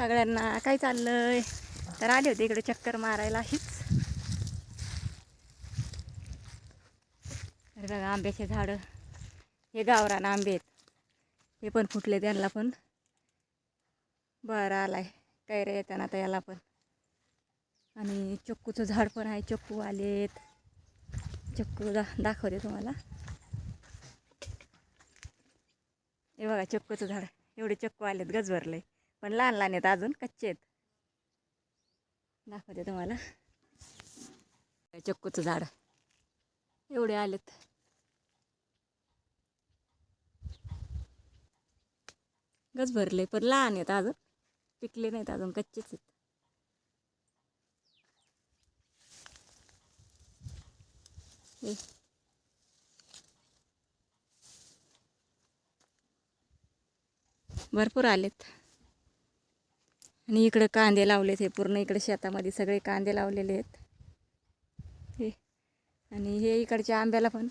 सगळ्यांना. काय चाललंय? तर आले होते इकडे चक्कर मारायला हीच. तर बघा आंब्याचे झाडं. हे गावरान आंबे आहेत. हे पण फुटले त्यांना पण. बरं आलाय. काय रे येताना आता याला पण. आणि चक्कूचं झाड पण आहे. चक्कू आलेत चक्कू दा दाखवते तुम्हाला. हे बघा चक्कूचं झाड. एवढे चक्कू आलेत गज पण लहान लहान आहेत अजून कच्चे आहेत. दाखवते तुम्हाला. चक्कूचं झाड. एवढे आलेत. गज भरले पण लहान आहेत अजून. पिकले नाहीत अजून कच्चेच आहेत. भरपूर आलेत. आणि इकडं कांदे लावलेत हे पूर्ण इकडे शेतामध्ये सगळे कांदे लावलेले आहेत. हे. आणि हे इकडच्या आंब्याला पण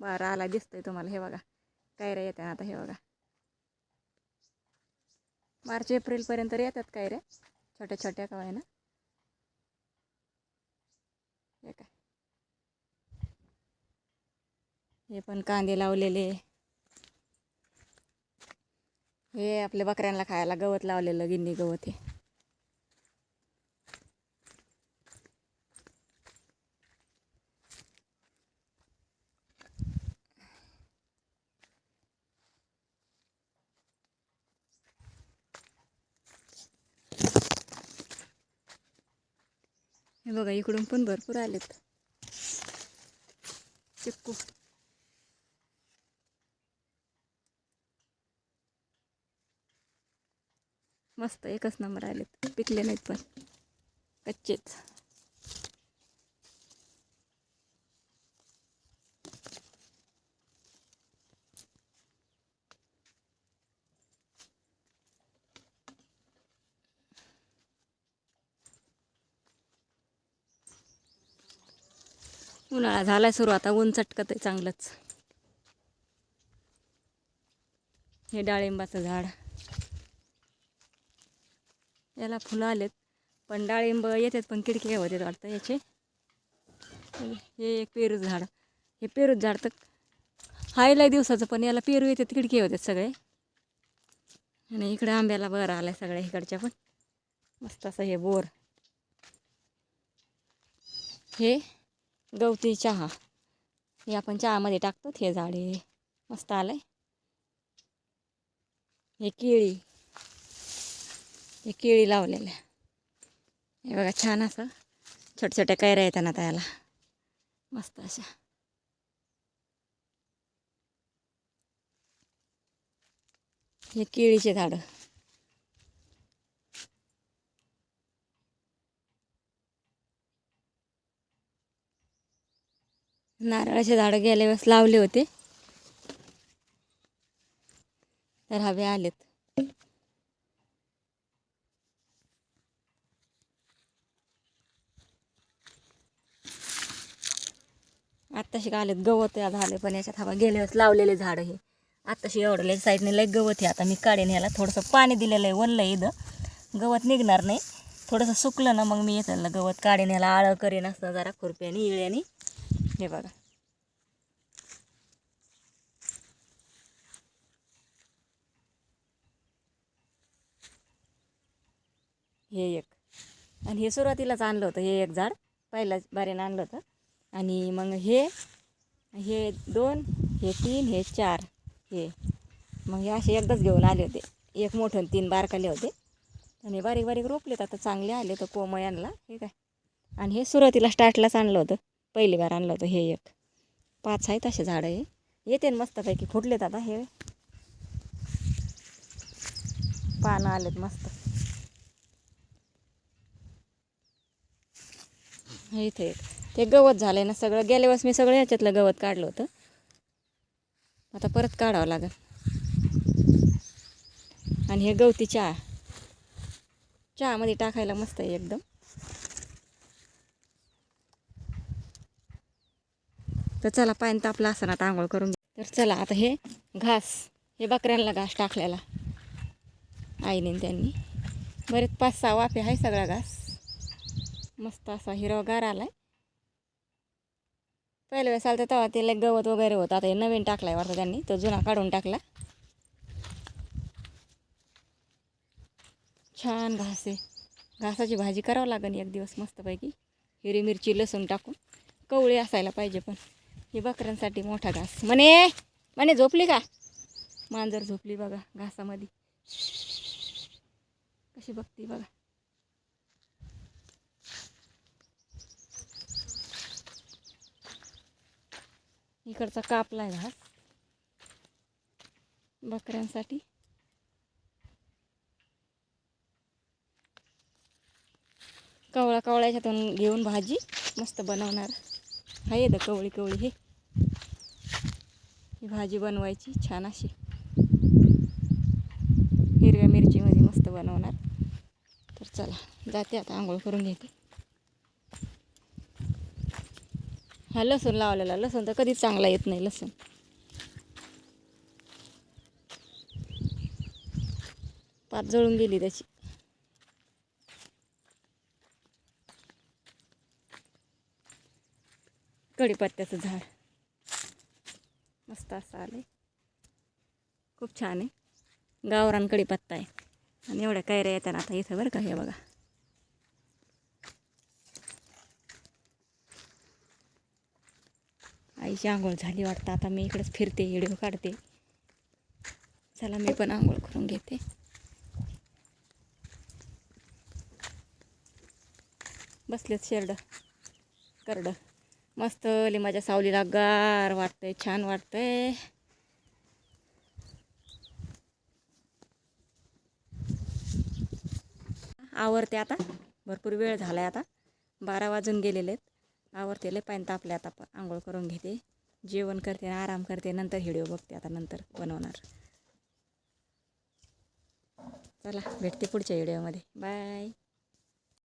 बरं आला दिसतोय तुम्हाला. हे बघा. कायऱ्या येतात आता हे बघा. मार्च एप्रिलपर्यंत येतात कायऱ्या छोट्या छोट्या का ना हे काय? हे पण कांदे लावलेले. हे आपल्या बकऱ्यांना खायला गवत लावलेलं गिन्नी गवत हे. हे बघा इकडून पण भरपूर आलेत. चिक्कू. मस्त एकच नंबर आलेत. पिकले नाहीत पण. कच्चेच. उन्हाळा झाला सुरू आता ऊन चटकत आहे चांगलंच. हे डाळिंबाचं झाड. याला फुलं आलेत पण डाळिंब येतात पण किडके होतात वाटतं याचे. हे एक पेरू झाड. हे पेरूच झाड तर हायला दिवसाचं पण याला पेरू येतात किडके होतात सगळे. आणि इकडे आंब्याला बरं आलाय सगळ्या इकडच्या पण. मस्त असं हे बोर. हे गवती चहा. हे आपण चहामध्ये टाकतो हे झाडे मस्त आलं आहे हे केळी. हे केळी लावलेल्या. हे बघा छान असं छोट्या छोट्या कैऱ्या येतात ना त्याला. मस्त अशा. हे केळीचे झाडं. नारळाचे झाडं गेल्या वेळेस लावले होते. तर हवे आलेत. आत्ताशी आलेत? गवत झाले पण याच्यात हवा. गेल्या वेळेस लावलेले झाडं हे. आत्ताशी एवढले साईडने लय गवत आहे. आता मी काढेन ह्याला. थोडंसं पाणी दिलेलं आहे. वल्लं आहे इथं. गवत निघणार नाही. थोडंसं सुकलं ना मग मी येतं गवत काढेन. ह्याला आळं करेन असतं जरा खुरप्याने इळ्याने. हे बघा. हे एक. आणि हे सुरुवातीलाच आणलं होतं हे एक झाड. पहिल्याच बारीनं आणलं होतं. आणि मग हे हे दोन हे तीन हे चार हे. मग हे असे एकदाच घेऊन आले होते. एक मोठं आणि तीन बारकाले होते. आणि बारीक बारीक रोपलेत आता चांगले आले तर कोमयांना हे काय? आणि हे सुरुवातीला स्टार्टलाच आणलं होतं. पहिली बार आणलं होतं हे एक. पाच आहेत असे झाडं हे. येते ना मस्तपैकी फुटलेत आता हे. पानं आलेत मस्त. इथे ते गवत झालं ना सगळं. गेल्या वेळेस मी सगळं ह्याच्यातलं गवत काढलं होतं. आता परत काढावं लागेल. आणि हे गवती चहा. चहामध्ये टाकायला मस्त आहे एकदम. तर चला पाणी तापला असं आता आंघोळ करून तर चला आता हे घास. हे बकऱ्यांना घास टाकलेला. आईने त्यांनी. बरेच पाच सहा वाफे आहे सगळा घास. मस्त असा हिरवागार आहे पहिल्या वेळेस आलं तेव्हा ते लय गवत वगैरे होतं. आता हे नवीन टाकला आहे वाटतं त्यांनी. तो जुना काढून टाकला. छान घास. आहे घासाची भाजी करावं लागेल एक दिवस मस्तपैकी. हिरवी मिरची लसूण टाकून. कवळी असायला पाहिजे पण. हे बकऱ्यांसाठी मोठा घास. म्हणे म्हणे झोपली का? मांजर झोपली बघा घासामध्ये. कशी बघती बघा. इकडचा कापला आहे घास बकऱ्यांसाठी. कवळा कवळा याच्यातून घेऊन भाजी मस्त बनवणार. आहे द कवळी कवळी हे. ही भाजी बनवायची छान अशी. हिरव्या मिरचीमध्ये मस्त बनवणार. तर चला जाते आता आंघोळ करून घेते. हा लसूण लावलेला लसूण तर कधीच चांगला येत नाही लसूण. पात जळून गेली त्याची. कढीपत्त्याचं झाड. मस्त असं आलं खूप छान आहे. गावरान कढीपत्ता आहे. आणि एवढ्या कैऱ्या येतात आता इथं बरं का हे बघा. आईची आंघोळ झाली वाटतं. आता मी इकडेच फिरते व्हिडिओ काढते. चला मी पण आंघोळ करून घेते. बसलेत शेरड. करड. मस्त माझ्या सावलीला. गार वाटतंय छान वाटतंय. आवरते आता. भरपूर वेळ झाला आहे आता. बारा वाजून गेलेले आहेत आवडते लय पाणी तापले आता आंघोळ करून घेते. जेवण करते आराम करते. नंतर व्हिडिओ बघते आता नंतर बनवणार. चला भेटते पुढच्या व्हिडिओमध्ये. बाय.